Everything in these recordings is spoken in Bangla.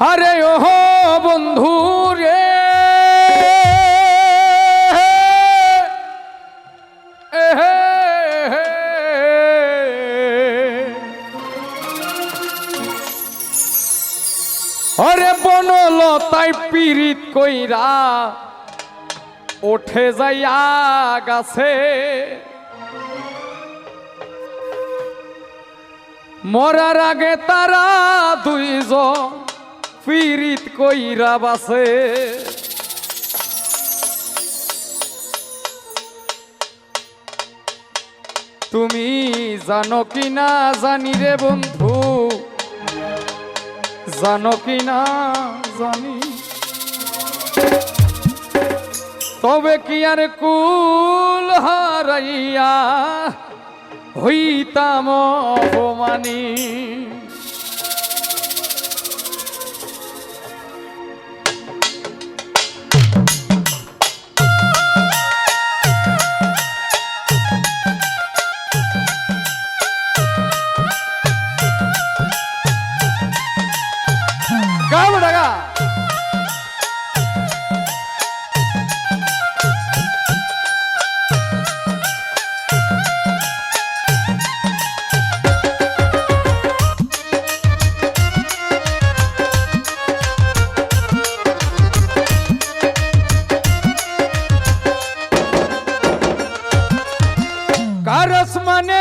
আরে ও বন্ধু রে। এহে, আরে বনলতাই পীড়িত কইরা ওঠে যাইয়া গাছে মরার আগে তারা দুইজন পীড়িত কইরা বাসে। তুমি জানো কি না জানি রে বন্ধু? জানো কি না জানি? তবে কি আর কুল হারাইয়া হইতাম অপমানী? কারস মানে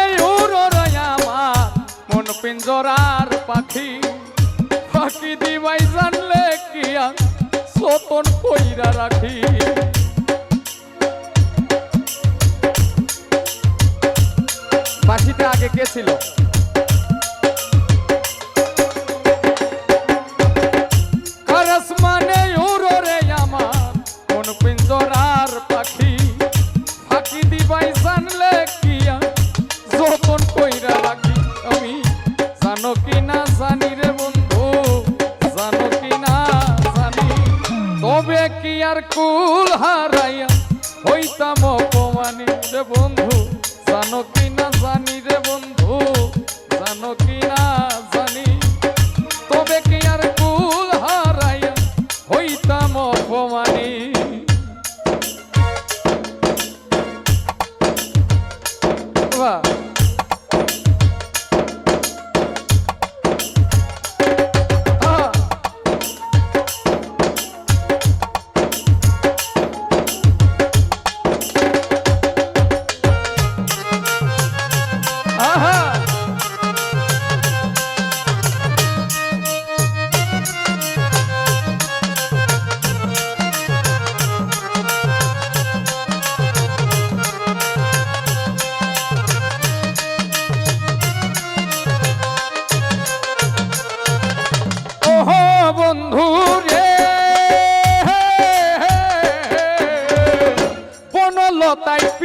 আমার মন পিঞ্জরার পাখি। পাখি দিবাই আর সতন কইরা রাখি। পাখিটা আগে কে ছিল? আর কুল হারাইয়া হইতাম অপমানি রে বন্ধু। জানো কি না জানি রে বন্ধু, জানো কি না জানি।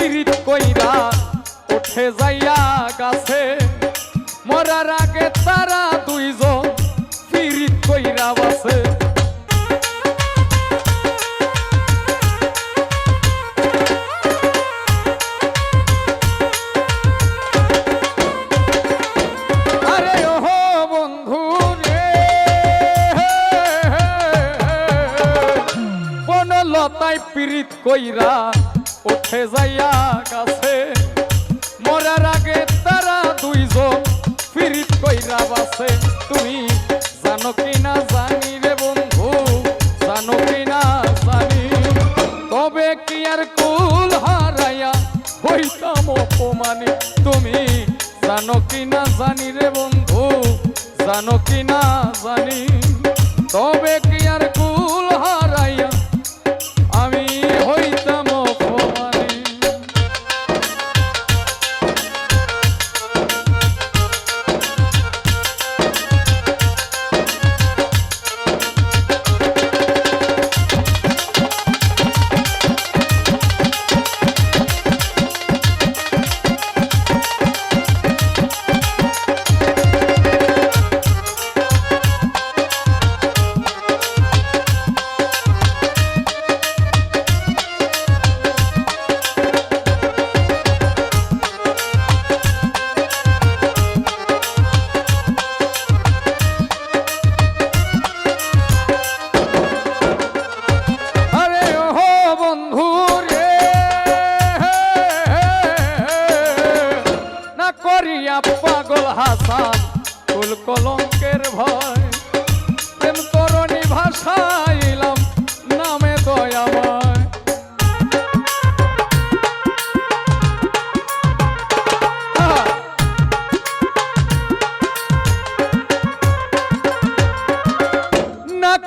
পীড়িত কইরা উঠে যাইয়া গাছে। মরার আগে তারা দুইজন পীড়িত কইরা বাসে কইরা উঠে যাইয়া গাছে। মরার আগে তারা দুইজন পীড়িত কইরা বাসে। তুমি জানো কি না জানি রে বন্ধু, জানো কি না জানি। তবে কি আর কুল হারাইয়া হইতাম অপমানে? তুমি জানো কি না জানি রে বন্ধু, জানো কি না জানি। তবে কি আর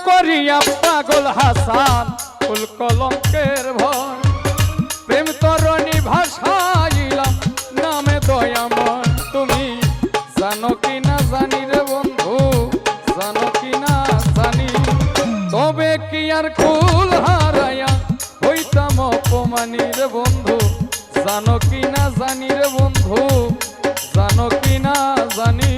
করিয়া পাগল হাসান, ফুল কলঙ্কের ভয় প্রেম তরণী ভাষাইলাম নামে দয়াময় তুমি জানো কি না জানি রে বন্ধু, জানো কি না জানি। তবে কি আর কুল হারায়া হইতাম অপমানি রে বন্ধু? জানো কি না জানি রে বন্ধু, জানো কি না জানি।